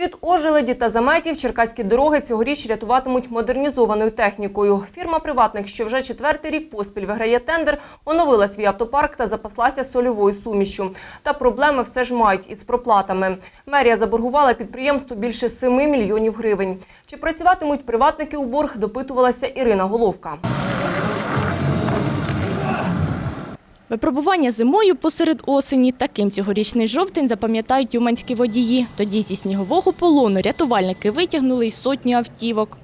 Від ожеледі та заметів черкаські дороги цьогоріч рятуватимуть модернізованою технікою. Фірма-приватник, що вже четвертий рік поспіль виграє тендер, оновила свій автопарк та запаслася сольовою сумішю. Та проблеми все ж мають із проплатами. Мерія заборгувала підприємству більше 7 мільйонів гривень. Чи працюватимуть приватники у борг, допитувалася Ірина Головка. Випробування зимою посеред осені. Таким цьогорічний жовтень запам'ятають юманські водії. Тоді зі снігового полону рятувальники витягнули й сотню автівок.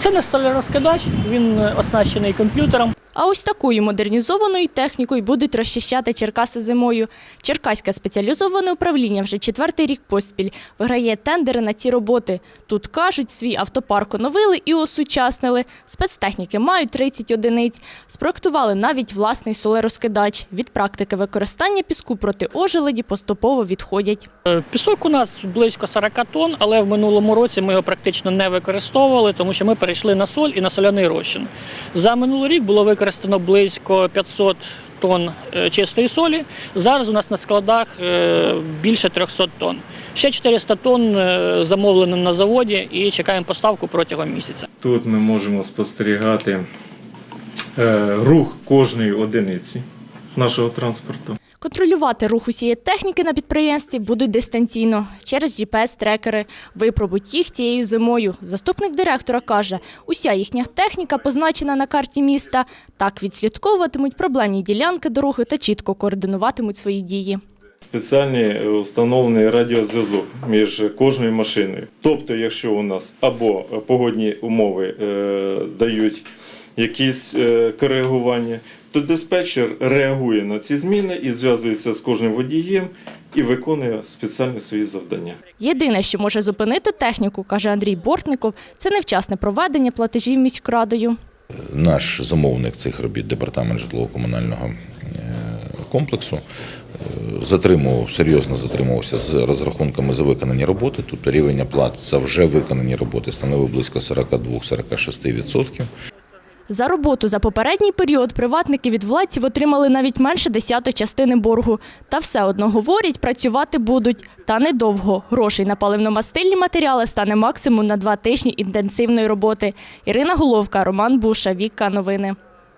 Це наш столярозкидач, він оснащений комп'ютером. А ось такою модернізованою технікою будуть розчищати Черкаси зимою. Черкаське спеціалізоване управління вже четвертий рік поспіль виграє тендери на ці роботи. Тут кажуть, свій автопарк оновили і осучаснили. Спецтехніки мають 30 одиниць. Спроектували навіть власний солерозкидач. Від практики використання піску проти ожеледі поступово відходять. Е, Пісок у нас близько 40 тонн, але в минулому році ми його практично не використовували, тому що ми перейшли на соль і на соляний розчин. За минулий рік було використано близько 500 тонн е, чистої солі. Зараз у нас на складах е, більше 300 тонн. Ще 400 тонн е, замовлено на заводі і чекаємо поставку протягом місяця. Тут ми можемо спостерігати рух кожної одиниці нашого транспорту. Контролювати рух усієї техніки на підприємстві будуть дистанційно через GPS-трекери. Випробують їх цією зимою. Заступник директора каже, уся їхня техніка позначена на карті міста. Так відслідковуватимуть проблемні ділянки дороги та чітко координуватимуть свої дії. Спеціальний е, встановлений радіозв'язок між кожною машиною. Тобто, якщо у нас або погодні умови е, дають якісь е, коригування, то диспетчер реагує на ці зміни і зв'язується з кожним водієм і виконує спеціальні свої завдання. Єдине, що може зупинити техніку, каже Андрій Бортников, це невчасне проведення платежів міськрадою. Наш замовник цих робіт, департамент житлово-комунального е, комплексу, е, затримував, серйозно затримувався з розрахунками за виконані роботи. Тут рівень оплат за вже виконані роботи становив близько 42-46%. За роботу за попередній період приватники від владців отримали навіть менше десятої частини боргу. Та все одно говорять, працювати будуть. Та недовго. Грошей на паливно-мастильні матеріали стане максимум на два тижні інтенсивної роботи. Ірина Головка, Роман Буша, Вікка. Новини.